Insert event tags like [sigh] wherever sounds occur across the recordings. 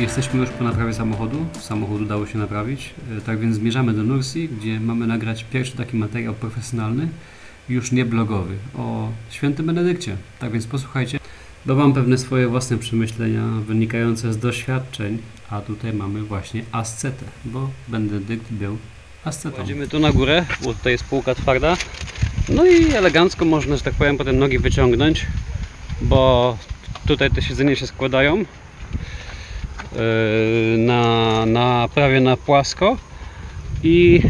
Jesteśmy już po naprawie samochodu. Samochód udało się naprawić. E, Tak więc zmierzamy do Nursi, gdzie mamy nagrać pierwszy taki materiał profesjonalny, już nie blogowy, o świętym Benedykcie. Tak więc posłuchajcie. Bo mam pewne swoje własne przemyślenia wynikające z doświadczeń, a tutaj mamy właśnie ascetę, bo Benedykt był ascetą. Wchodzimy tu na górę, bo tutaj jest półka twarda. No i elegancko można, że tak powiem, potem nogi wyciągnąć, bo tutaj te siedzenia się składają na, na prawie na płasko i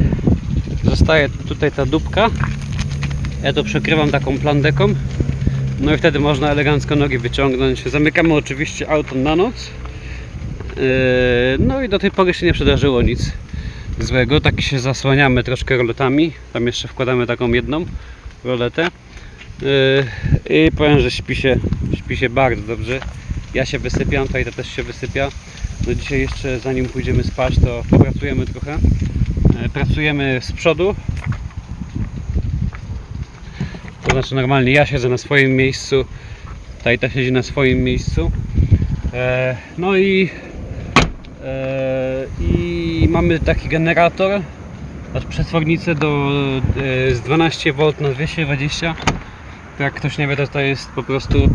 zostaje tutaj ta dupka. Ja to przykrywam taką plandeką. No i wtedy można elegancko nogi wyciągnąć. Zamykamy oczywiście auto na noc. Yy, No i do tej pory się nie przydarzyło nic złego. Tak się zasłaniamy troszkę roletami. Tam jeszcze wkładamy taką jedną roletę. Yy, I powiem, że śpi się, śpi się bardzo dobrze. Ja się wysypiam, tutaj to też się wysypia. No dzisiaj jeszcze zanim pójdziemy spać, to popracujemy trochę. Yy, Pracujemy z przodu. To znaczy normalnie ja siedzę na swoim miejscu, Tajta siedzi na swoim miejscu. E, no i, e, i mamy taki generator, znaczy przetwornicę do, e, z 12V na 220. To Jak ktoś nie wie, to to jest po prostu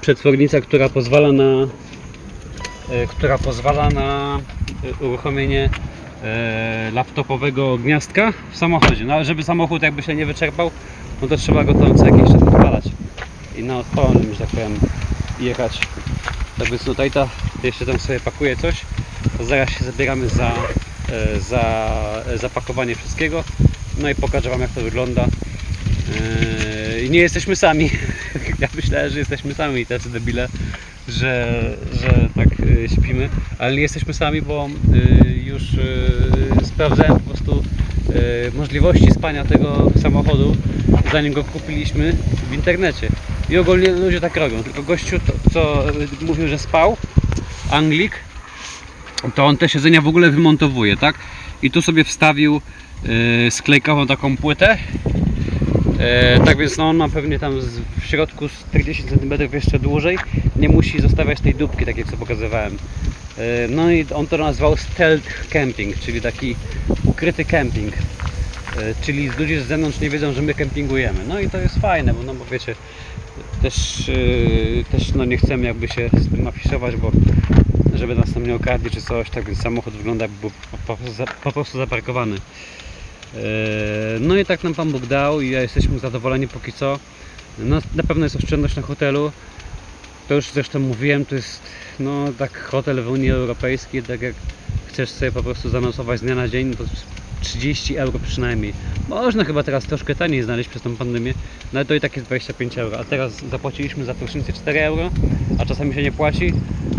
przetwornica, która pozwala na e, która pozwala na e, uruchomienie e, laptopowego gniazdka w samochodzie. No żeby samochód jakby się nie wyczerpał, no to trzeba go tam co jakiś czas odpalać i na odpalonym, że tak powiem, jechać. Tak więc tutaj ta jeszcze tam sobie pakuje coś, to zaraz się zabieramy za, e, za e, zapakowanie wszystkiego. No i pokażę Wam jak to wygląda. E, I nie jesteśmy sami. [laughs] Ja myślałem, że jesteśmy sami tacy debile, że, że tak e, śpimy, ale nie jesteśmy sami, bo e, już e, sprawdzałem po prostu e, możliwości spania tego samochodu, zanim go kupiliśmy w internecie. I ogólnie ludzie tak robią, tylko gościu, to, co mówił, że spał, Anglik, to on te siedzenia w ogóle wymontowuje, tak? I tu sobie wstawił sklejkową taką płytę. E, tak więc no on ma pewnie tam z, w środku z 40 cm jeszcze dłużej. Nie musi zostawiać tej dupki, tak jak co pokazywałem. E, no i on to nazwał stealth camping, czyli taki ukryty camping. E, czyli ludzie z zewnątrz nie wiedzą, że my kempingujemy. No i to jest fajne, bo no bo wiecie, też, e, też no nie chcemy jakby się z tym afiszować, bo żeby nas tam nie okradli czy coś, tak więc samochód wygląda jakby był po, po, po prostu zaparkowany. E, No i tak nam Pan Bóg dał i ja jesteśmy zadowoleni póki co. No, na pewno jest oszczędność na hotelu. To już zresztą mówiłem, to jest no tak hotel w Unii Europejskiej, tak jak chcesz sobie po prostu zanocować z dnia na dzień, to 30 euro przynajmniej. Można chyba teraz troszkę taniej znaleźć przez tą pandemię, no ale to i tak jest 25 euro. A teraz zapłaciliśmy za prysznicę 4 euro, a czasami się nie płaci,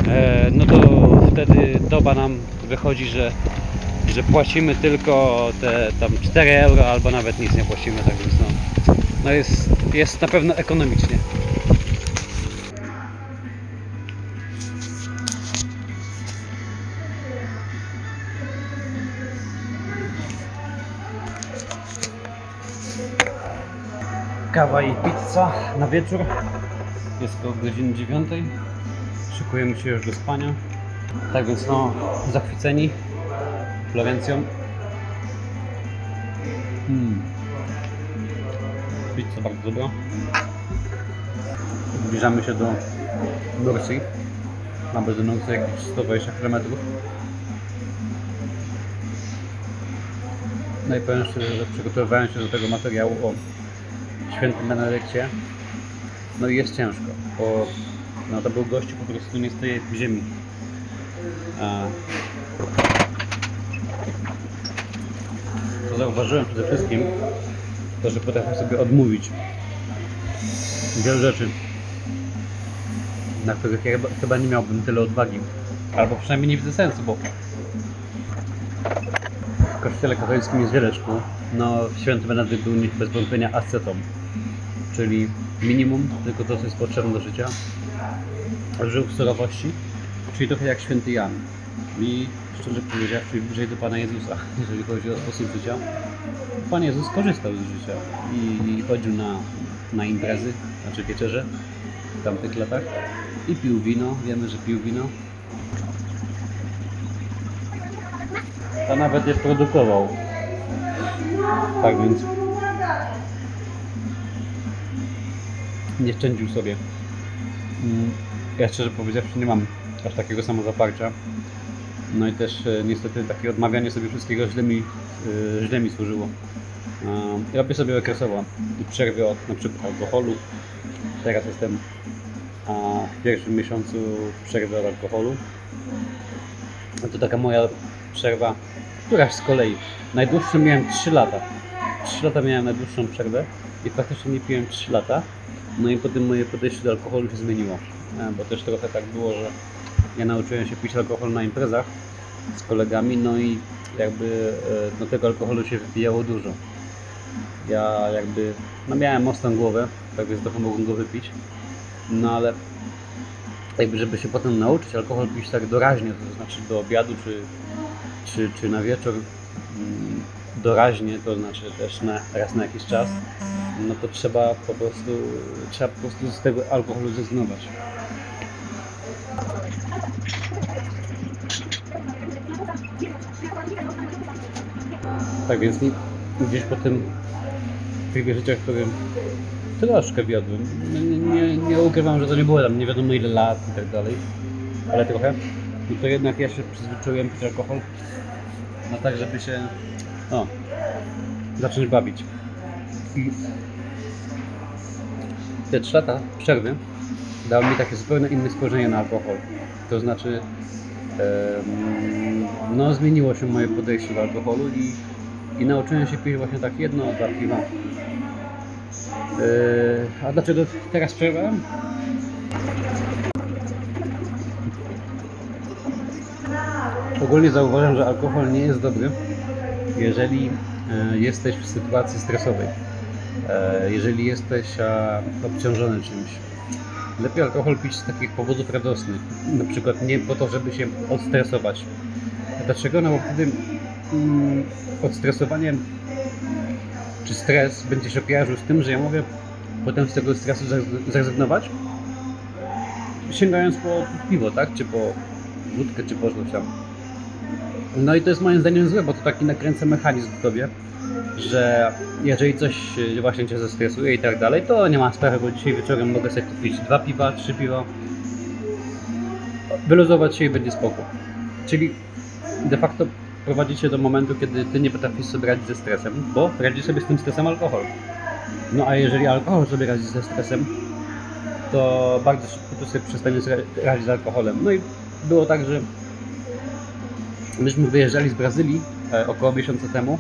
e, no to wtedy doba nam wychodzi, że że płacimy tylko te tam 4 euro albo nawet nic nie płacimy, tak więc no, no jest, jest na pewno ekonomicznie. Kawa i pizza na wieczór. Jest około godziny 9. Szykujemy się już do spania. Tak więc no, zachwyceni Florencją. Hmm. Pizza bardzo dobra. Zbliżamy się do. Mamy do Nursi jakieś 120 km. No i powiem szczerze, że przygotowywałem się do tego materiału o świętym Benedykcie. No i jest ciężko, bo no to był gościu po prostu nie stoi w ziemi. A co zauważyłem przede wszystkim, to że potrafię sobie odmówić wiele rzeczy, na których ja chyba nie miałbym tyle odwagi. Albo przynajmniej nie widzę sensu, bo w kościele katolickim jest wiele szkół. No, święty Benedykt był bez wątpienia ascetą, czyli minimum, tylko to, co jest potrzebne do życia. Żył w surowości, czyli trochę jak święty Jan. I szczerze powiedziawszy, bliżej do Pana Jezusa, jeżeli chodzi o sposób życia. Pan Jezus korzystał z życia i, chodził na, na imprezy, znaczy wieczerze w tamtych latach i pił wino. Wiemy, że pił wino. a nawet je produkował. Tak więc nie szczędził sobie. Mm, Ja szczerze powiedziawszy nie mam aż takiego samozaparcia. No i też e, niestety takie odmawianie sobie wszystkiego źle mi, e, źle mi służyło. E, Robię sobie okresowo przerwy od na przykład alkoholu. Teraz jestem w pierwszym miesiącu przerwy od alkoholu. No to taka moja przerwa, któraś z kolei. Najdłuższą miałem 3 lata. 3 lata miałem najdłuższą przerwę i faktycznie nie piłem 3 lata. No i potem moje podejście do alkoholu się zmieniło. Bo też trochę tak było, że ja nauczyłem się pić alkohol na imprezach z kolegami, no i jakby no tego alkoholu się wypijało dużo. Ja jakby, no miałem mocną głowę, tak więc trochę mogłem go wypić, no ale jakby żeby się potem nauczyć alkohol pić tak doraźnie, to znaczy do obiadu czy, czy, czy na wieczór mm, doraźnie, to znaczy też na, raz na jakiś czas, no to trzeba po prostu, trzeba po prostu z tego alkoholu zrezygnować. Tak więc gdzieś po tym tryb życia, w którym troszkę wiodłem. Nie, nie, nie ukrywam, że to nie było tam nie wiadomo ile lat i tak dalej, ale trochę. No to jednak ja się przyzwyczaiłem pić alkohol. No tak, żeby się zacząć bawić. I te 3 lata przerwy dały mi takie zupełnie inne spojrzenie na alkohol. To znaczy, no zmieniło się moje podejście do alkoholu i, i nauczyłem się pić właśnie tak jedno, dwa piwa. Yy, a dlaczego teraz przerwałem? Ogólnie zauważam, że alkohol nie jest dobry, jeżeli e, jesteś w sytuacji stresowej. E, jeżeli jesteś obciążony czymś. Lepiej alkohol pić z takich powodów radosnych. Na przykład nie po to, żeby się odstresować. Dlaczego? No bo wtedy mm, odstresowanie czy stres będzie się kojarzył z tym, że ja mogę potem z tego stresu zrez- zrezygnować, sięgając po piwo, tak? Czy po wódkę, czy po coś tam. No i to jest moim zdaniem złe, bo to taki nakręca mechanizm w tobie, że jeżeli coś właśnie cię zestresuje i tak dalej, to nie ma sprawy, bo dzisiaj wieczorem mogę sobie kupić dwa piwa, trzy piwa, wyluzować się i będzie spoko. Czyli de facto prowadzi cię do momentu, kiedy ty nie potrafisz sobie radzić ze stresem, bo radzi sobie z tym stresem alkohol. No a jeżeli alkohol sobie radzi ze stresem, to bardzo szybko to sobie przestaniesz ra- radzić z alkoholem. No i było tak, że myśmy wyjeżdżali z Brazylii e, około miesiąca temu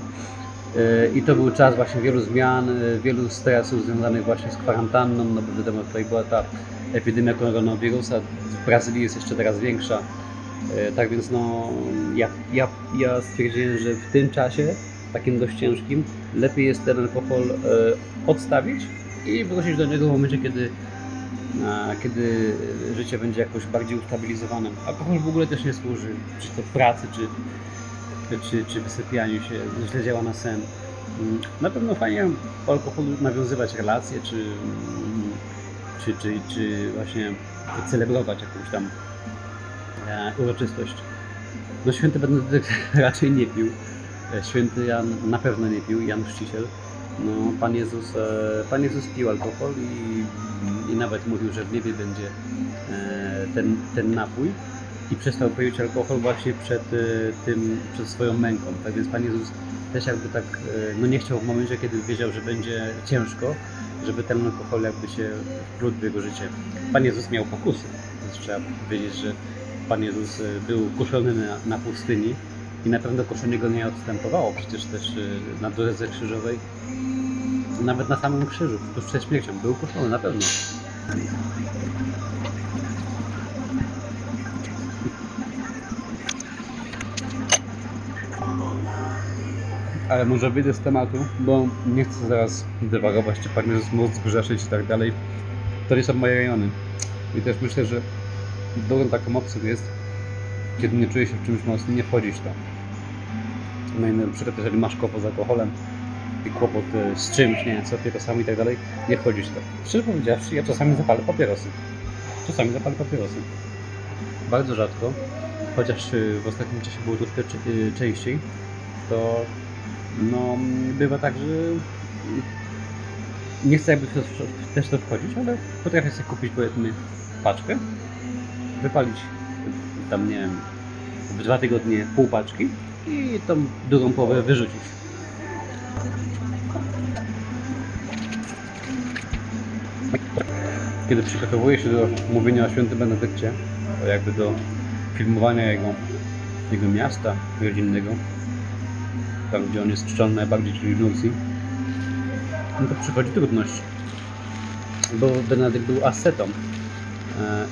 e, i to był czas właśnie wielu zmian, e, wielu stresów związanych właśnie z kwarantanną, no bo wiadomo, tutaj była ta epidemia koronawirusa, w Brazylii jest jeszcze teraz większa. E, Tak więc no, ja, ja, ja stwierdziłem, że w tym czasie, takim dość ciężkim, lepiej jest ten alkohol e, odstawić i wrócić do niego w momencie, kiedy, a, kiedy życie będzie jakoś bardziej ustabilizowane. Alkohol w ogóle też nie służy, czy to pracy, czy, czy, czy wysypianiu się, źle działa na sen. Na pewno fajnie po alkoholu nawiązywać relacje, czy, czy, czy, czy właśnie celebrować jakąś tam e, uroczystość. No święty Benedykt [laughs] raczej nie pił. E, Święty Jan na pewno nie pił, Jan Chrzciciel. No, Pan Jezus, e, Pan Jezus pił alkohol i, i nawet mówił, że w niebie będzie e, ten, ten napój i przestał pić alkohol właśnie przed e, tym, przed swoją męką. Tak więc Pan Jezus też jakby tak, e, no nie chciał w momencie, kiedy wiedział, że będzie ciężko, żeby ten alkohol jakby się wplótł w jego życie. Pan Jezus miał pokusy. Więc trzeba wiedzieć, że Pan Jezus e, był kuszony na, na pustyni i na pewno kuszenie go nie odstępowało. Przecież też e, na drodze krzyżowej, nawet na samym krzyżu, tuż przed śmiercią, był kuszony na pewno. Ale może wyjdę z tematu, bo nie chcę zaraz dywagować, czy Pan Jezus mógł zgrzeszyć i tak dalej. To nie są moje rejony. I też myślę, że dobrą taką opcją jest, kiedy nie czujesz się w czymś mocno, nie wchodzić to. No i na przykład jeżeli masz kłopot z alkoholem i kłopot e, z czymś, nie wiem, co papierosami i tak dalej, nie wchodzić to. Szczerze powiedziawszy, ja czasami zapalę papierosy. Czasami zapalę papierosy. Bardzo rzadko, chociaż y, w ostatnim czasie było cze- y, częściej, to no, bywa tak, że nie chcę jakby to, też to wchodzić, ale potrafię sobie kupić powiedzmy paczkę, wypalić tam nie wiem, w dwa tygodnie pół paczki i tą drugą połowę wyrzucić. Kiedy przygotowuję się do mówienia o świętym Benedykcie, jakby do filmowania jego, jego miasta rodzinnego, tam gdzie on jest czczony najbardziej, czyli w no to przychodzi trudność. Bo Benedykt był ascetą.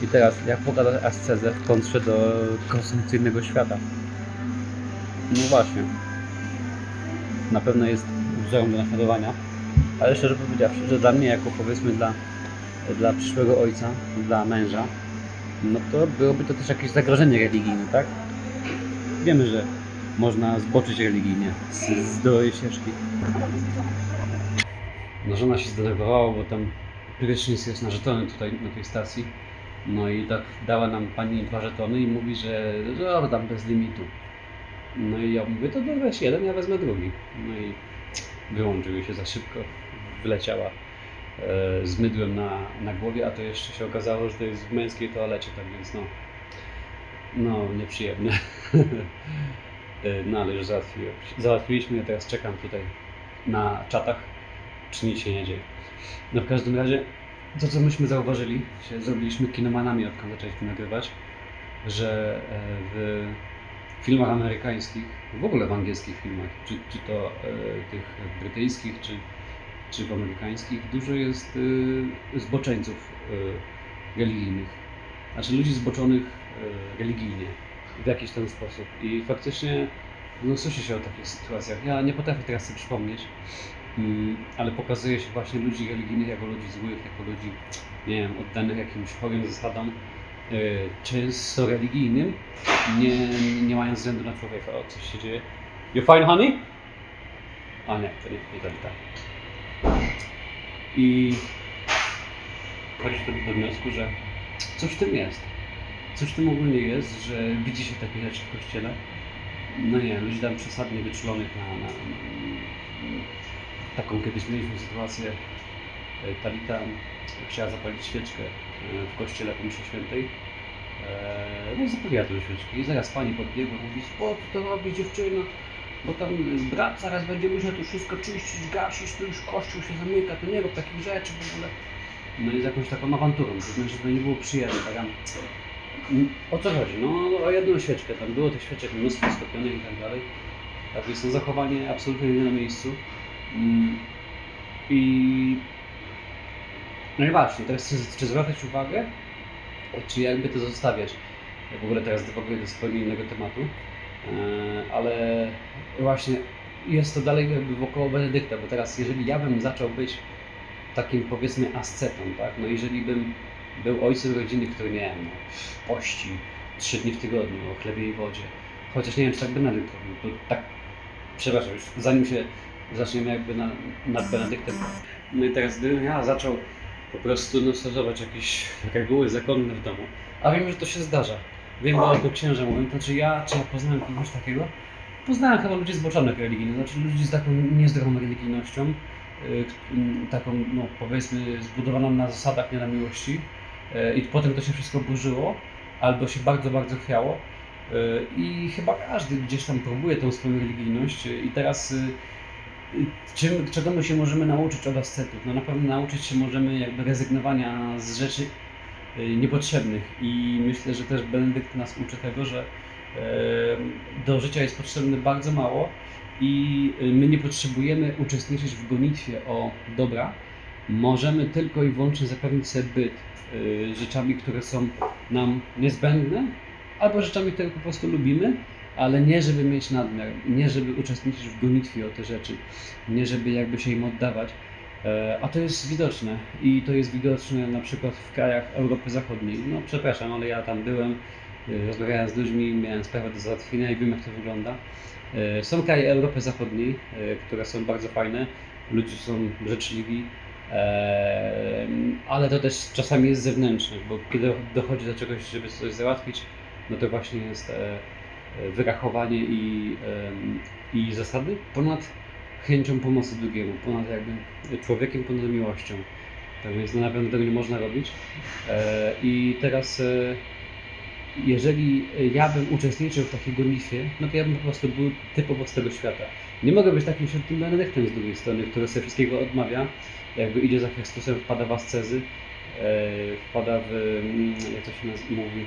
I teraz jak pokazać ascezę w kontrze do konsumpcyjnego świata? No właśnie. Na pewno jest wzorem do naśladowania, ale szczerze powiedziawszy, że dla mnie, jako powiedzmy dla, dla przyszłego ojca, dla męża, no to byłoby to też jakieś zagrożenie religijne, tak? Wiemy, że można zboczyć religijnie z, z ścieżki. No żona się zdenerwowała, bo tam prysznic jest na żetony tutaj na tej stacji. No i tak dała nam pani dwa żetony i mówi, że, że tam bez limitu. No i ja mówię, to weź jeden, ja wezmę drugi. No i wyłączyły się za szybko, wleciała e, z mydłem na, na głowie, a to jeszcze się okazało, że to jest w męskiej toalecie, tak więc no, no nieprzyjemne. [laughs] E, no ale już załatwiliśmy, ja teraz czekam tutaj na czatach, czy nic się nie dzieje. No w każdym razie, to co myśmy zauważyli, się zrobiliśmy kinomanami, odkąd zaczęliśmy nagrywać, że e, w filmach amerykańskich, w ogóle w angielskich filmach, czy, czy to e, tych brytyjskich, czy, czy w amerykańskich, dużo jest e, zboczeńców religijnych. Znaczy ludzi zboczonych religijnie w jakiś ten sposób. I faktycznie no, słyszy się o takich sytuacjach. Ja nie potrafię teraz sobie przypomnieć, ale pokazuje się właśnie ludzi religijnych jako ludzi złych, jako ludzi, nie wiem, oddanych jakimś chorym zasadom, e, często religijnym, nie, nie mając względu na człowieka. O, coś się dzieje. You fine, honey? A nie, to nie, nie nie tak. I chodzi tu do wniosku, że coś w tym jest. Coś w tym ogólnie jest, że widzi się takie rzeczy w kościele. No nie, ludzi tam przesadnie wyczulonych na, na taką kiedyś mieliśmy sytuację. e, Talita chciała zapalić świeczkę e, w kościele po mszy świętej. E, No i zapaliła tę świeczkę. I zaraz pani podbiegła i mówi, po co to robi dziewczyno? Bo tam brat zaraz będzie musiał tu wszystko czyścić, gasić, tu już kościół się zamyka, to nie rób takich rzeczy w ogóle. No i z jakąś taką awanturą, to znaczy, że to nie było przyjemne. Tak, o co chodzi? No o jedną świeczkę, tam było tych świeczek mnóstwo stopionych i tak dalej. Tak więc to zachowanie absolutnie nie na miejscu. I no i właśnie, teraz czy, czy uwagę, czy jakby to zostawiać? Ja w ogóle teraz dywaguję do zupełnie innego tematu, e, ale właśnie jest to dalej jakby wokoło Benedykta, bo teraz jeżeli ja bym zaczął być takim powiedzmy ascetą, tak, no jeżeli bym był ojcem rodziny, który nie wiem, no, pości trzy dni w tygodniu o chlebie i wodzie, chociaż nie wiem czy tak Benedykt robił, to tak, przepraszam, już zanim się zaczniemy jakby na, nad Benedyktem, no i teraz gdybym ja zaczął po prostu no, stosować jakieś reguły zakonne w domu, a wiem, że to się zdarza, wiem, bo to księża mówią, to ja, czy ja poznałem kogoś takiego? Poznałem chyba ludzi zboczonych religijnych, znaczy ludzi z taką niezdrową religijnością, y, m, taką, no powiedzmy, zbudowaną na zasadach, nie na miłości. Y, I potem to się wszystko burzyło, albo się bardzo, bardzo chwiało. Y, I chyba każdy gdzieś tam próbuje tą swoją religijność. I teraz, czym, czego my się możemy nauczyć od ascetów? No na pewno nauczyć się możemy jakby rezygnowania z rzeczy y, niepotrzebnych. I myślę, że też Benedykt nas uczy tego, że do życia jest potrzebne bardzo mało i y, my nie potrzebujemy uczestniczyć w gonitwie o dobra. Możemy tylko i wyłącznie zapewnić sobie byt y, rzeczami, które są nam niezbędne, albo rzeczami, które po prostu lubimy, ale nie żeby mieć nadmiar, nie żeby uczestniczyć w gonitwie o te rzeczy, nie żeby jakby się im oddawać. E, A to jest widoczne i to jest widoczne na przykład w krajach Europy Zachodniej. No przepraszam, ale ja tam byłem, y, rozmawiałem z ludźmi, miałem sprawę do załatwienia i wiem jak to wygląda. E, Są kraje Europy Zachodniej, e, które są bardzo fajne, ludzie są życzliwi, e, ale to też czasami jest zewnętrzne, bo kiedy dochodzi do czegoś, żeby coś załatwić, no to właśnie jest e, e, wyrachowanie i, i zasady ponad chęcią pomocy drugiemu, ponad jakby człowiekiem, ponad miłością. Tak więc no, na pewno tego nie można robić. E, I teraz, e, jeżeli ja bym uczestniczył w takiej gonitwie, no to ja bym po prostu był typowo z tego świata. Nie mogę być takim świętym Benedyktem z drugiej strony, który sobie wszystkiego odmawia, jakby idzie za Chrystusem, wpada w ascezy, e, wpada w, mm, jak to się mówi,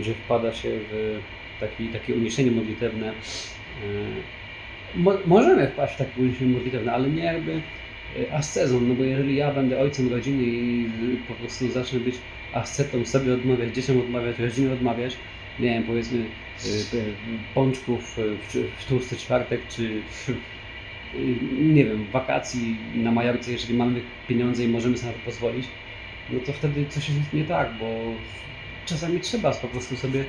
że wpada się w taki, takie uniesienie modlitewne. E, Mo, możemy wpaść w takie uniesienie modlitewne, ale nie jakby e, ascezą, no bo jeżeli ja będę ojcem rodziny i po prostu zacznę być ascetą, sobie odmawiać, dzieciom odmawiać, rodzinie odmawiać, nie wiem, powiedzmy y, pączków w, w tłusty czwartek, czy w, nie wiem, wakacji na Majorce, jeżeli mamy pieniądze i możemy sobie na to pozwolić, no to wtedy coś jest nie tak, bo czasami trzeba po prostu sobie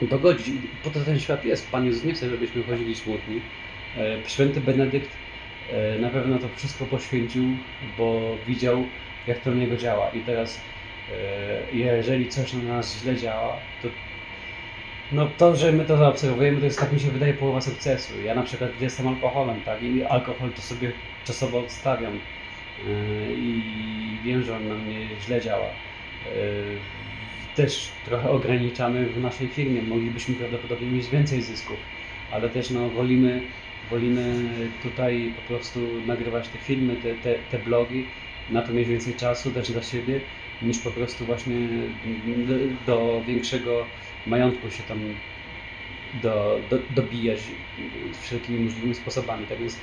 dogodzić. Po to ten świat jest. Pan Jezus nie chce, żebyśmy chodzili smutni. E, Święty Benedykt e, na pewno to wszystko poświęcił, bo widział, jak to na niego działa. I teraz, e, jeżeli coś na nas źle działa, to no to, że my to zaobserwujemy, to jest tak mi się wydaje połowa sukcesu. Ja na przykład jestem alkoholem, tak, i alkohol to sobie czasowo odstawiam i wiem, że on na mnie źle działa. Też trochę ograniczamy w naszej firmie, moglibyśmy prawdopodobnie mieć więcej zysków, ale też no, wolimy, wolimy tutaj po prostu nagrywać te filmy, te, te, te blogi, na to mieć więcej czasu też dla siebie, niż po prostu właśnie do, do większego majątku się tam do, do, dobijać wszelkimi możliwymi sposobami. Tak więc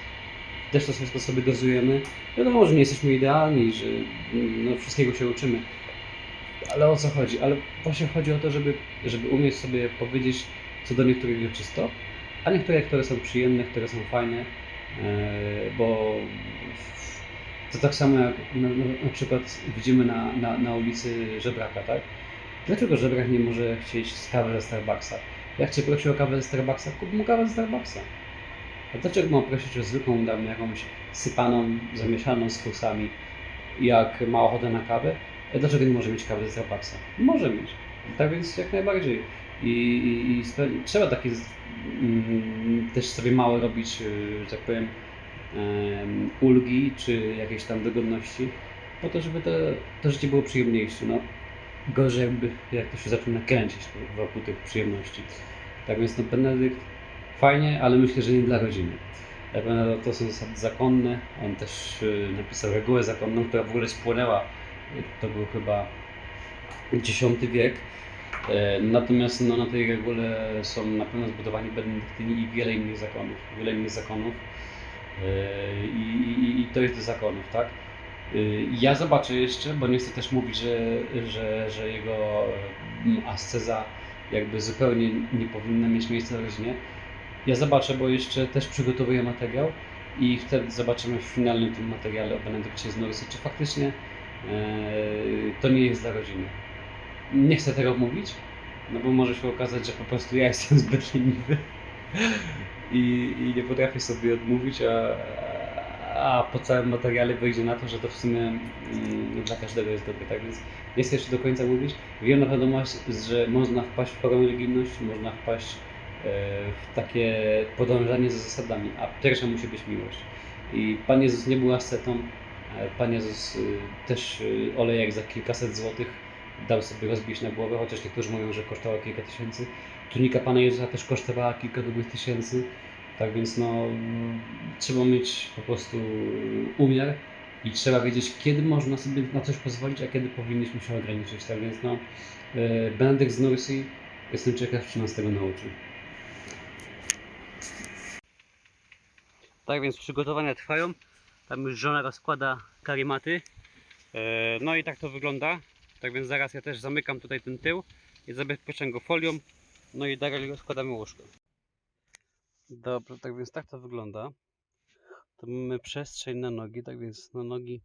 też to wszystko sobie dozujemy. Wiadomo, że nie jesteśmy idealni, że no, wszystkiego się uczymy. Ale o co chodzi? Ale właśnie chodzi o to, żeby, żeby umieć sobie powiedzieć co do niektórych rzeczy stop, a niektóre, które są przyjemne, które są fajne, e, bo to tak samo jak na, na, przykład widzimy na, na, na ulicy żebraka, tak? Dlaczego żebrak nie może chcieć kawy ze Starbucksa? Jak cię prosi o kawę ze Starbucksa, kup mu kawę ze Starbucksa. A dlaczego mam prosić o zwykłą dam jakąś sypaną, zamieszaną z fusami, jak ma ochotę na kawę? A dlaczego nie może mieć kawy ze Starbucksa? Może mieć. Tak więc jak najbardziej. I, i, i trzeba takie z- mm, też sobie małe robić, y, że tak powiem, em, ulgi czy jakieś tam dogodności, po to, żeby to, to życie było przyjemniejsze. No, gorzej jakby, jak to się zaczyna kręcić wokół tych przyjemności. Tak więc no Benedykt fajnie, ale myślę, że nie dla rodziny. Pewno to są zasady zakonne. On też y, napisał regułę zakonną, która w ogóle spłynęła. To był chyba X wiek. E, Natomiast no, na tej regule są na pewno zbudowani benedyktyni i wiele innych zakonów. Wiele innych zakonów. E, I, i, I to jest do zakonów, tak? Y, Ja zobaczę jeszcze, bo nie chcę też mówić, że, że, że jego asceza jakby zupełnie nie powinna mieć miejsca w rodzinie. Ja zobaczę, bo jeszcze też przygotowuję materiał i wtedy zobaczymy w finalnym tym materiale o Benedykcie z Norysy, czy faktycznie e, to nie jest dla rodziny. Nie chcę tego mówić, no bo może się okazać, że po prostu ja jestem [laughs] zbyt leniwy i, i nie potrafię sobie odmówić, a, a po całym materiale wyjdzie na to, że to w sumie mm, dla każdego jest dobre. Tak więc nie chcę jeszcze do końca mówić. Wiem na pewno, że można wpaść w chorą religijność, można wpaść e, w takie podążanie za zasadami, a pierwsza musi być miłość. I Pan Jezus nie był ascetą, Pan Jezus y, też y, olejek za kilkaset złotych dał sobie rozbić na głowę, chociaż niektórzy mówią, że kosztowało kilka tysięcy. Tunika Pana Jezusa też kosztowała kilka dobrych tysięcy. Tak więc no, trzeba mieć po prostu umiar i trzeba wiedzieć, kiedy można sobie na coś pozwolić, a kiedy powinniśmy się ograniczyć. Tak więc no, e, Benedykt z Nursey, jestem ciekaw, czy nas tego nauczy. Tak więc przygotowania trwają. Tam już żona rozkłada karimaty. E, No i tak to wygląda. Tak więc zaraz ja też zamykam tutaj ten tył i zabezpieczam go folią. No i dalej rozkładamy łóżko. Dobra, tak więc tak to wygląda. To mamy przestrzeń na nogi, tak więc na nogi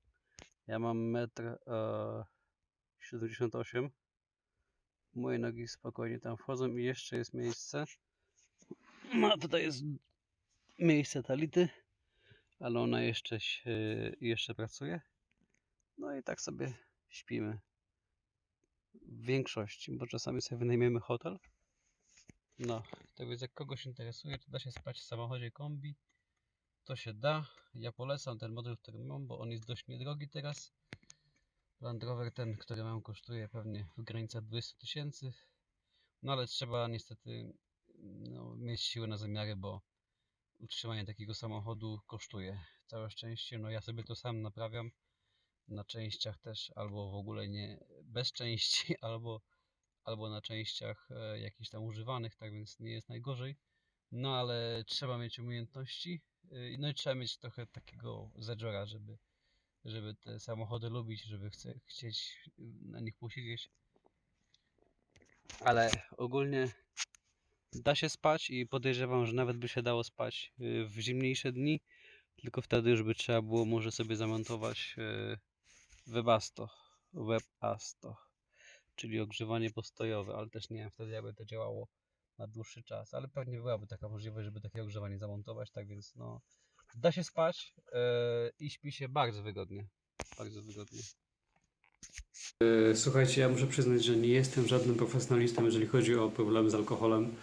ja mam metr e, 78. Moje nogi spokojnie tam wchodzą i jeszcze jest miejsce. No tutaj jest miejsce Tality, ale ona jeszcze się, jeszcze pracuje. No i tak sobie śpimy w większości, bo czasami sobie wynajmiemy hotel. No, tak więc jak kogoś interesuje, to da się spać w samochodzie kombi. To się da. Ja polecam ten model, który mam, bo on jest dość niedrogi teraz. Land Rover ten, który mam, kosztuje pewnie w granicach 20 tysięcy. No ale trzeba niestety no, mieć siłę na zamiary, bo utrzymanie takiego samochodu kosztuje. Całe szczęście, no ja sobie to sam naprawiam na częściach też, albo w ogóle nie bez części, [laughs] albo, albo na częściach e, jakichś tam używanych, tak więc nie jest najgorzej. No ale trzeba mieć umiejętności, y, no i trzeba mieć trochę takiego zedżora, żeby, żeby te samochody lubić, żeby chce, chcieć na nich posiedzieć. Ale ogólnie da się spać i podejrzewam, że nawet by się dało spać y, w zimniejsze dni, tylko wtedy już by trzeba było może sobie zamontować y, Webasto, Webasto, czyli ogrzewanie postojowe, ale też nie wiem wtedy jakby to działało na dłuższy czas, ale pewnie byłaby taka możliwość, żeby takie ogrzewanie zamontować, tak więc no da się spać y, i śpi się bardzo wygodnie, bardzo wygodnie. Słuchajcie, ja muszę przyznać, że nie jestem żadnym profesjonalistą, jeżeli chodzi o problemy z alkoholem.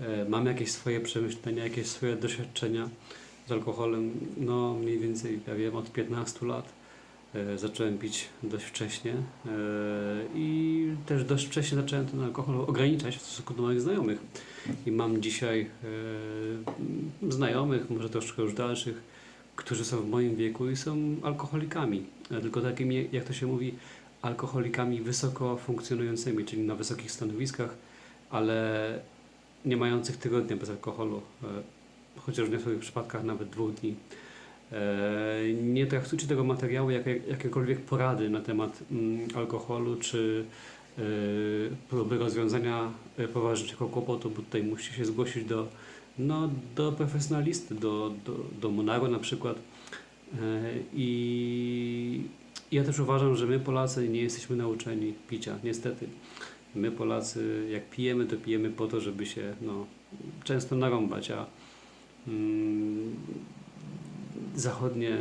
E, Mam jakieś swoje przemyślenia, jakieś swoje doświadczenia z alkoholem. No, mniej więcej, ja wiem, od 15 lat e, zacząłem pić dość wcześnie e, i też dość wcześnie zacząłem ten alkohol ograniczać w stosunku do moich znajomych. I mam dzisiaj znajomych, może troszkę już dalszych, którzy są w moim wieku i są alkoholikami. Tylko takimi, jak to się mówi, alkoholikami wysoko funkcjonującymi, czyli na wysokich stanowiskach, ale nie mających tygodnia bez alkoholu, e, chociaż w niektórych przypadkach nawet dwóch dni. E, Nie traktujcie tego materiału jak jakiekolwiek porady na temat mm, alkoholu czy e, próby rozwiązania poważniejszego kłopotu, bo tutaj musicie się zgłosić do, no, do profesjonalisty, do, do, do Monaru na przykład. I ja też uważam, że my Polacy nie jesteśmy nauczeni picia, niestety. My Polacy, jak pijemy, to pijemy po to, żeby się no, często narąbać, a mm, zachodnie,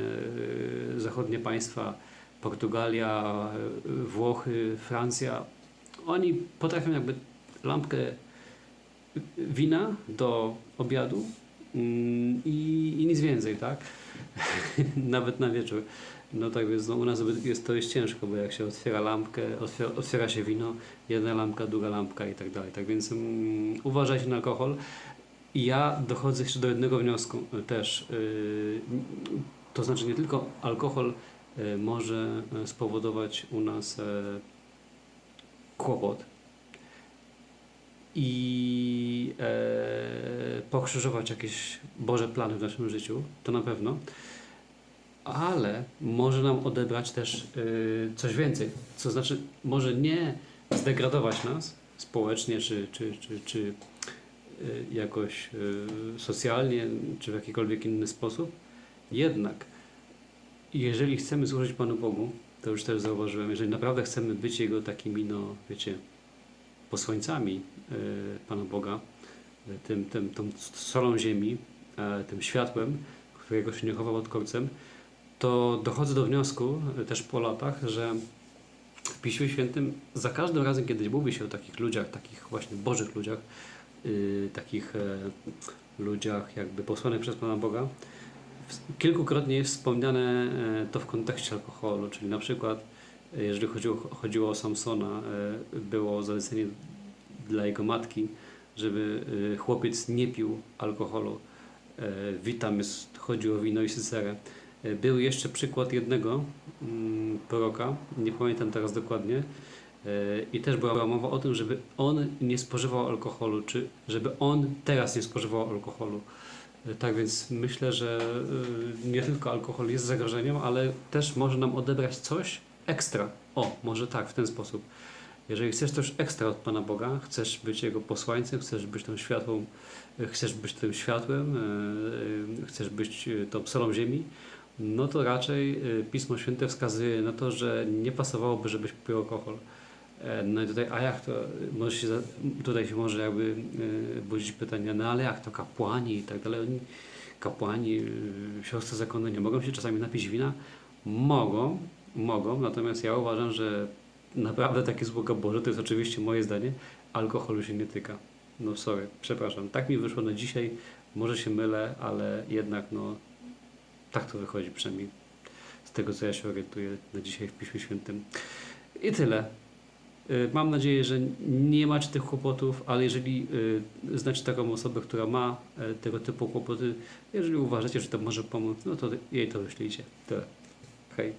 e, zachodnie państwa, Portugalia, Włochy, Francja, oni potrafią jakby lampkę wina do obiadu mm, i, i nic więcej, tak? [laughs] Nawet na wieczór. No tak więc no, u nas jest, to jest ciężko, bo jak się otwiera lampkę, otwiera, otwiera się wino, jedna lampka, druga lampka i tak dalej. Tak więc mm, uważajcie na alkohol. I ja dochodzę jeszcze do jednego wniosku y, też. Yy, to znaczy nie tylko alkohol y, może y, spowodować u nas e, kłopot i e, pokrzyżować jakieś Boże plany w naszym życiu, to na pewno, ale może nam odebrać też y, coś więcej. To znaczy, może nie zdegradować nas społecznie, czy, czy, czy, czy y, jakoś y, socjalnie, czy w jakikolwiek inny sposób. Jednak, jeżeli chcemy służyć Panu Bogu, to już też zauważyłem, jeżeli naprawdę chcemy być Jego takimi, no wiecie, posłańcami y, Pana Boga, tym, tym, tą solą ziemi, e, tym światłem, którego się nie chował od kolcem, to dochodzę do wniosku y, też po latach, że w Piśmie Świętym za każdym razem, kiedy mówi się o takich ludziach, takich właśnie bożych ludziach, yy, takich e, ludziach jakby posłanych przez Pana Boga, kilkukrotnie jest wspomniane e, to w kontekście alkoholu, czyli na przykład e, jeżeli chodziło, chodziło o Samsona, e, było zalecenie dla jego matki, żeby e, chłopiec nie pił alkoholu. E, Witam, jest, chodzi o wino i sycerę. E, Był jeszcze przykład jednego mm, proroka, nie pamiętam teraz dokładnie, e, i też była mowa o tym, żeby on nie spożywał alkoholu, czy żeby on teraz nie spożywał alkoholu. E, Tak więc myślę, że nie tylko alkohol jest zagrożeniem, ale też może nam odebrać coś ekstra. O, może tak, w ten sposób. Jeżeli chcesz coś ekstra od Pana Boga, chcesz być Jego posłańcem, chcesz być tą światłą, chcesz być tym światłem, chcesz być tą solą ziemi, no to raczej e, Pismo Święte wskazuje na to, że nie pasowałoby, żebyś pił alkohol. E, No i tutaj, a jak to, może się, tutaj się może jakby e, budzić pytania, no ale jak to kapłani i tak dalej, oni, kapłani, e, siostry zakonne nie mogą się czasami napić wina? Mogą, mogą, natomiast ja uważam, że naprawdę takie słowo Boże, to jest oczywiście moje zdanie, alkoholu się nie tyka. No sorry, przepraszam. Tak mi wyszło na dzisiaj, może się mylę, ale jednak no tak to wychodzi przynajmniej z tego, co ja się orientuję na dzisiaj w Piśmie Świętym. I tyle. Y, Mam nadzieję, że nie macie tych kłopotów, ale jeżeli y, znacie taką osobę, która ma y, tego typu kłopoty, jeżeli uważacie, że to może pomóc, no to jej to wyślijcie. Tyle. Hej.